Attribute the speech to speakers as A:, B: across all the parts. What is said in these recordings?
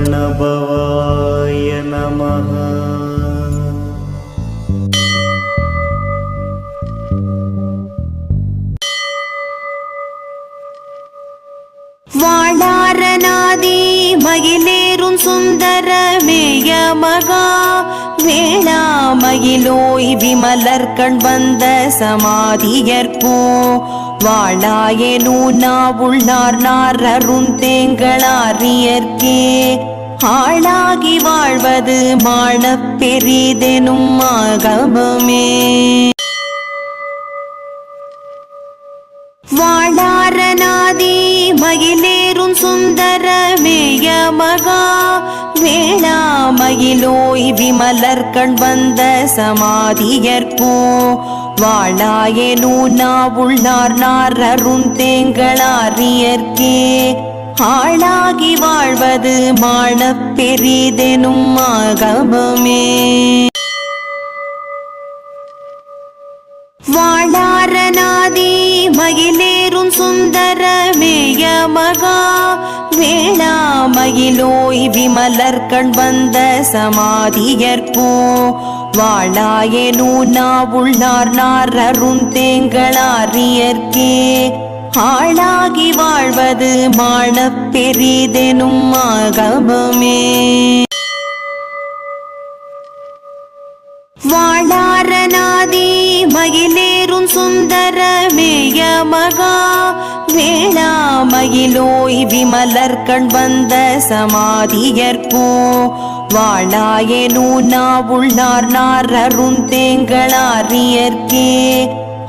A: प्रणभवाय नमः
B: வாழாரநாதி மகிழேறும் சுந்தர மேய மகா வேளாமகிலோய் விமலர் கண் வந்த சமாதியற்போ வாழாயனூ நாவுள்ளார் நார் அருண் தேங்களாரியற்கே ஆளாகி வாழ்வது மாணப் பெரிதெனும் ஆகமமே. வாழாரநாதி மகிழேறும் சுந்தர மேய மகா. வேளாமகிலோய் விமலர் கண் வந்த சமாதியற்போ வாழாயனூ நாவுள்ளார் நார் அருண் தேங்களாரியர்க்கே ஆளாகி வாழ்வது மாணப் பெரிதெனும் ஆகமமே. வாழாரநாதி மகிழேறும் சுந்தர மேய மகா வேளாமகிலோய் விமலர் கண் வந்த சமாதியற்போ வாழாயனூ நாவுள்ளார் நார் அருண் ஆளாகி வாழ்வது மாணப் பெரிதெனும் ஆகமமே. வாழாரநாதி மகிழேறும் சுந்தர மேய மகா வேளாமகிலோய் விமலர் கண் வந்த சமாதியற்போ வாழாயனூ நாவுள்ளார் நார் அருண் தேங்களாரியற்கே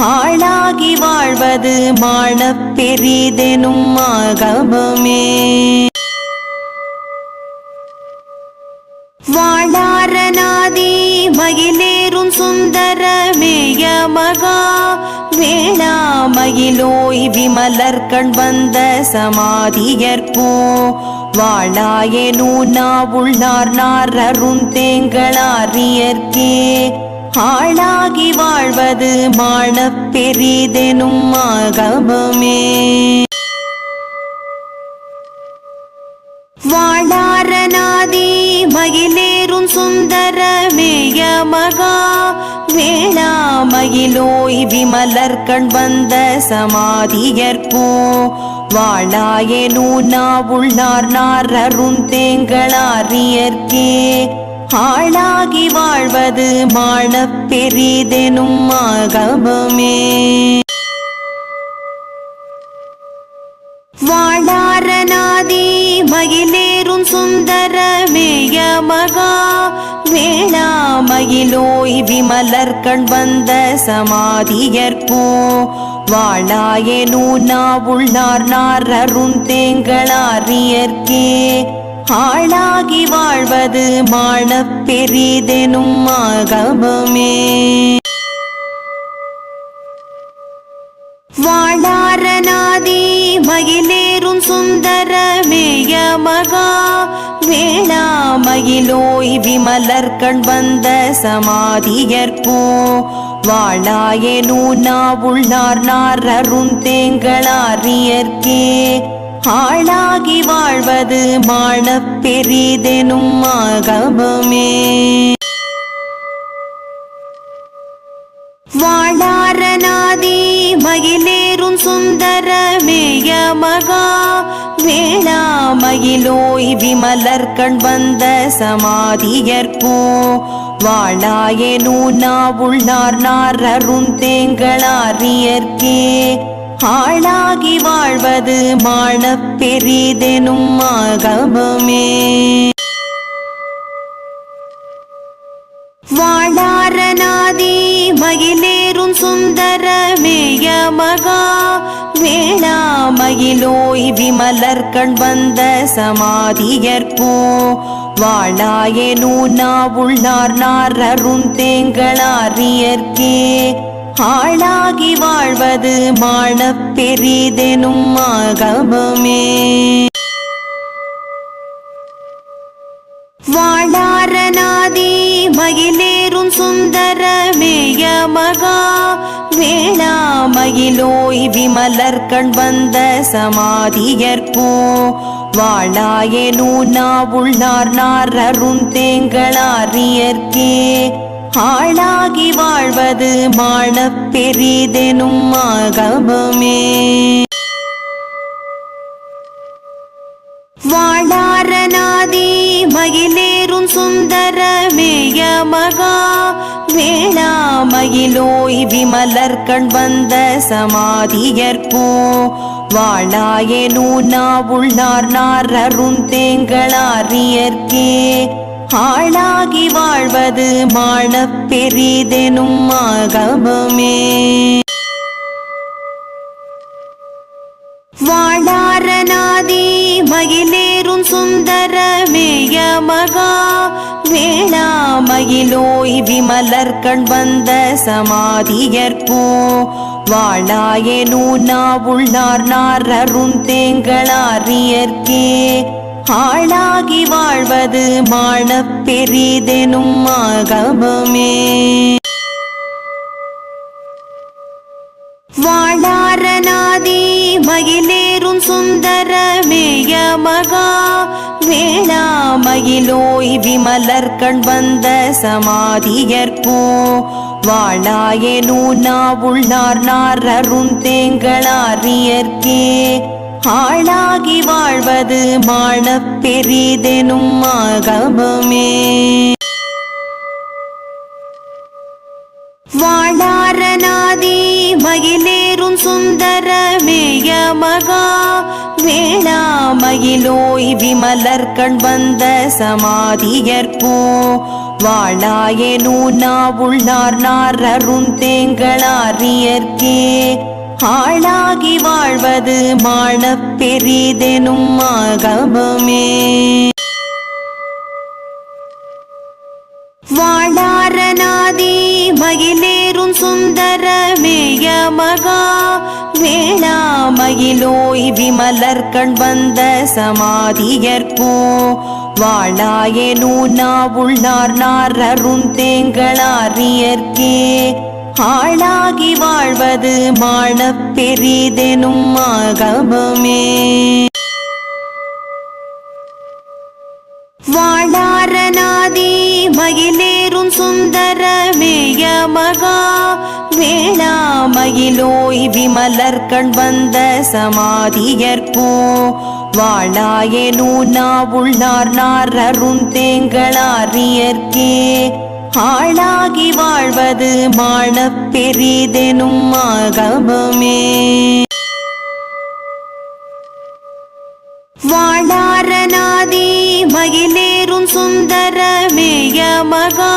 B: ஆளாகி வாழ்வது மாணப் பெரிதெனும் ஆகமமே. வாழாரநாதி மகிழேறும் சுந்தர மேய மகா. வேளாமகிலோய் விமலர் கண் வந்த சமாதியற்போ வாழாயனூ நாவுள்ளார் நார் அருண் தேங்களாரியர்க்கே ஆளாகி வாழ்வது மாணப் பெரிதெனும் ஆகமமே. வாழாரநாதி மகிழேறும் சுந்தர மேய மகா வேளாமகிலோய் விமலர் கண் வந்த சமாதியற்போ வாழாயனூ நாவுள்ளார் நார் அருண் தேங்களாரியற்கே. ஆளாகி வாழ்வது மாழப் பெரிதெனும் ஆகமமே. வாழாரநாதி மகிழேறும் சுந்தர மேய மகா வேளாமகிலோய் விமலர் கண் வந்த சமாதியற்போ வாழாயனூ நாவுள்ளார் நார் அருண் தேங்களாரியற்கே ஆளாகி வாழ்வது மாணப் பெரிதெனும் ஆகமமே. வாழாரநாதி மகிழேறும் சுந்தர மேய மகா வேளாமகிலோய் விமலர் கண் வந்த சமாதியற்போ வாழாயனூ நாவுள்ளார் நார் அருண் தேங்களாரியற்கே. ஆளாகி வாழ்வது மாணப் பெரிதெனும் ஆகமமே. வாழாரநாதி மகிழேறும் சுந்தர மேய மகா. வேளாமகிலோய் விமலர் கண் வந்த சமாதியற்போ வாழாயனூ நாவுள்ளார் நார் அருண் தேங்களாரியற்கே. ஆளாகி வாழ்வது மாணப் பெரிதெனும் ஆகமமே. வாழாரநாதி மகிழேறும் சுந்தர மேய மகா வேளாமகிலோய் விமலர் கண் வந்த சமாதியற்போ வாழாயனூ நாவுள்ளார் நார் அருண் ஆளாகி வாழ்வது மாணப் பெரிதெனும் ஆகமமே. வாழாரநாதி மகிழேறும் சுந்தர மேய மகா வேளாமகிலோய் விமலர் கண் வந்த சமாதியற்போ வாழாயனு நாவுள்ளார் நாரருண் தேங்களாரியற்கே. ஆளாகி வாழ்வது மாணப் பெரிதெனும் ஆகமமே. வாழாரநாதி மகிழ சுந்தரமேய மகா வேளா மகிழோய் விமலர்கண் வந்த சமாதியற்போ வாழாயனு நாவுள்ளார் நார் அருந்தேங்களாரியற்கே ஆளாகி வாழ்வது மாணப் பெரிதெனும் ஆகமமே. வாழாரநாதி மகிழே சுந்தர மேய மகா வேளாமயிலோய் மகிழோய் விமலர்கண் வந்த சமாதியற்போ வாழாயனூ நாவுள்ளார் நாரரும் தேங்களாரியற்கே ஆளாகி வாழ்வது மாணப் பெரிதெனும் ஆகமமே. வாழாரநாதே மகா வேளா மகிழோய் விமலர்கண் வந்த சமாதியற்போ வாழாயனூ நாவுள்ளார் நார் தேங்களாரியற்கே ஆளாகி வாழ்வது மாணப் பெரிதெனும் ஆகமமே. வாழாரநாதி மகிழே சுந்தரமேய மகா வேளா மகிழோய் விமலர்கண் வந்த சமாதியற்போ வாழாயனூ நாவுள்ளார் நார் அருந்தேங்களாரியற்கே ஆளாகி வாழ்வது மாணப் பெரிதெனும் ஆகமமே. வாழாரநாதி மகிழேறும் சுந்தரமேய மகா வேளா மகிழோய் விமலர்கண் வந்த சமாதியற்போ வாழாயனு நாவுள்ளார் நாரருண் தேங்களாரியற்கே ஆளாகி வாழ்வது மாணப் பெரிதெனும் ஆகமமே. வாழாரநாதி மகிழேறும் சுந்தர மேய மகா. வேளா மகிழோய் விமலர்கண் வந்த சமாதியற்போ வாழாயனூ நாவுள்ளார் நாரருண் தேங்களாரியற்கே ஆளாகி வாழ்வது மாணப் பெரிதெனும் ஆகமமே. வாழாரநாதி மகிழே சுந்தர மேய மகா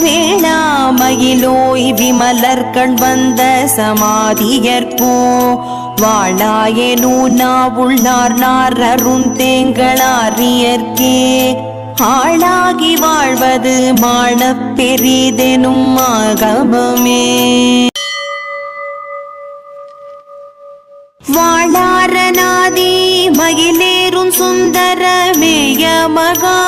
B: வேளா மகிழோய் விமலர்கண் வந்த சமாதியற்போ வாழாயனூ நாவுள்ளார் நாரருண் தேங்களாரியற்கே ஆளாகி வாழ்வது மாணப் பெரிதெனும் ஆகமமே. வாழாரநாதி மகிழேறும் சுந்தர மேய மகா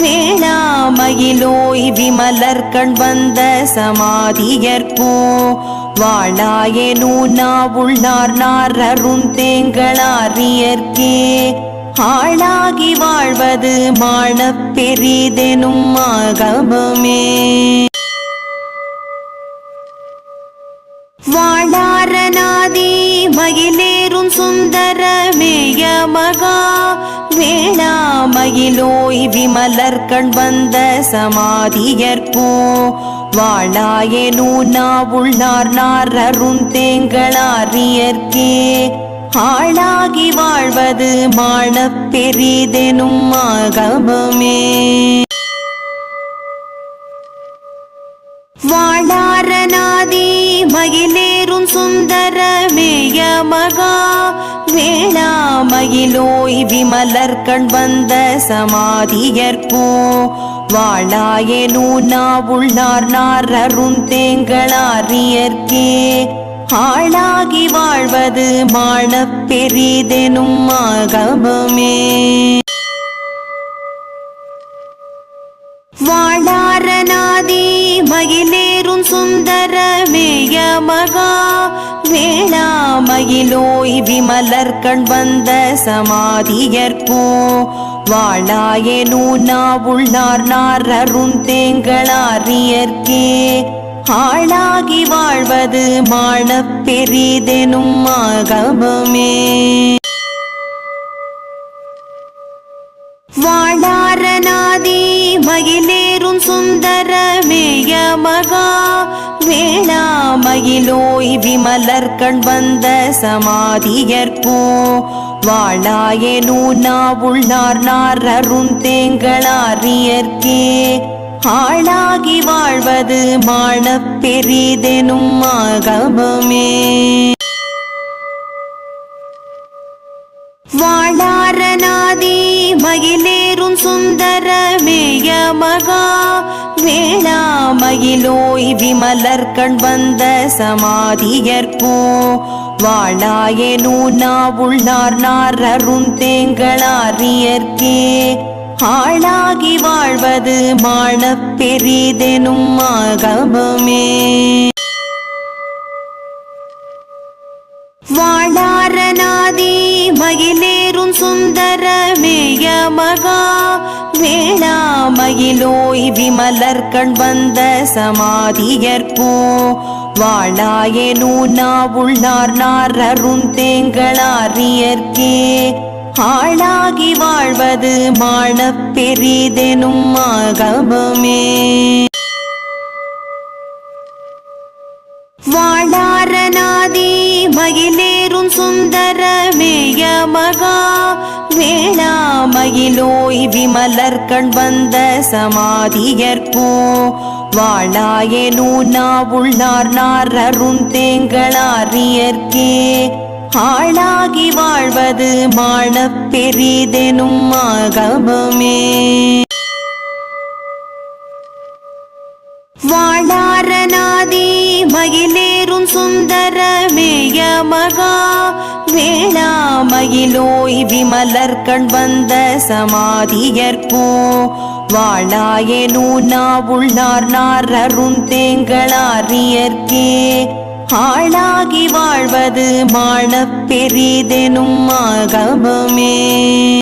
B: வேளா மகிழோய் விமலர்கண் வந்த சமாதியற்போ வாழாயனூ நாவுள்ளார் நாரருண் தேங்களாரியற்கே ஆளாகி வாழ்வது மாணப் பெரிதெனும் ஆகமமே. வாழாரநாதி மகிழேறும் சுந்தர மகா வேளா மகிழோய் விமலர்கண் வந்த சமாதியற்போ வாழாயனூ நாவுள்ளார் நாரருண் தேங்களாரியற்கே ஆளாகி வாழ்வது மாணப் பெரிதெனும் ஆகமமே வாழாரநாதி மகிழே வேளா மகிழோய் விமலர்கண் வந்த சமாதியற்போ வாழாயனூ நாவுள்ளார் நாரருண் தேங்களாரியற்கே ஆளாகி வாழ்வது மாணப் பெரிதெனும் ஆகமமே. வாழாரநாதி மகிழேறும் சுந்தரமேய மகா. வேளாமயிலோய் விமலர் கண் வந்த சமாதியற்போ வாழாயனு நாவுள்ளார் நார் அருந்தேங்களாரியற்கே ஆளாகி வாழ்வது மாணப் பெரிதெனும் ஆகமமே. வாழாரநாதி மகிழேறும் சுந்தர மேய மகா. வேளா மகிழோய் விமலர் கண் வந்த சமாதியற்போ வாழாயனூ நாவுள்ளார் நார் அருந்தேங்களாரியற்கே ஆளாகி வாழ்வது மாணப் பெரிதெனும் ஆகமமே. வாழாரநாதி மகிழே மகிழேறும் சுந்தர மேய மகா வேளா விமலர் கண் வந்த சமாதியற்போ வாழாயனூ நாவுள்ளார் நார் அருந்தேங்களாரியற்கே ஆளாகி வாழ்வது மாணப் பெரிதெனும் ஆகமமே. வாழாரநாதி மகிழே சுந்தர மேய மகா வேளா மகிழோய் விமலர் கண் வந்த சமாதியற்போ வாழாயனு நாவுள்ளார் நார் அருந்தேங்களாரியற்கே ஆளாகி வாழ்வது மாணப் பெரிதெனும் ஆகமமே. வாழாரநாதி மகிழேறும் சுந்தரமே மகிழோய் விமலர் கண் வந்த சமாதியற்போ வாழாயனு நாவுள்ளார் நார் அருந்தேங்களாரியற்கே ஆளாகி வாழ்வது மாணப் பெரிதெனும் ஆகமமே. வாழா வேளா மகிழோய் விமலர் கண் வந்த சமாதியற்போ வாழாயனூ நாவுள்ளார் நார் அருந்தேங்களாரியற்கே ஆளாகி வாழ்வது மாணப் பெரிதெனும் ஆகமமே.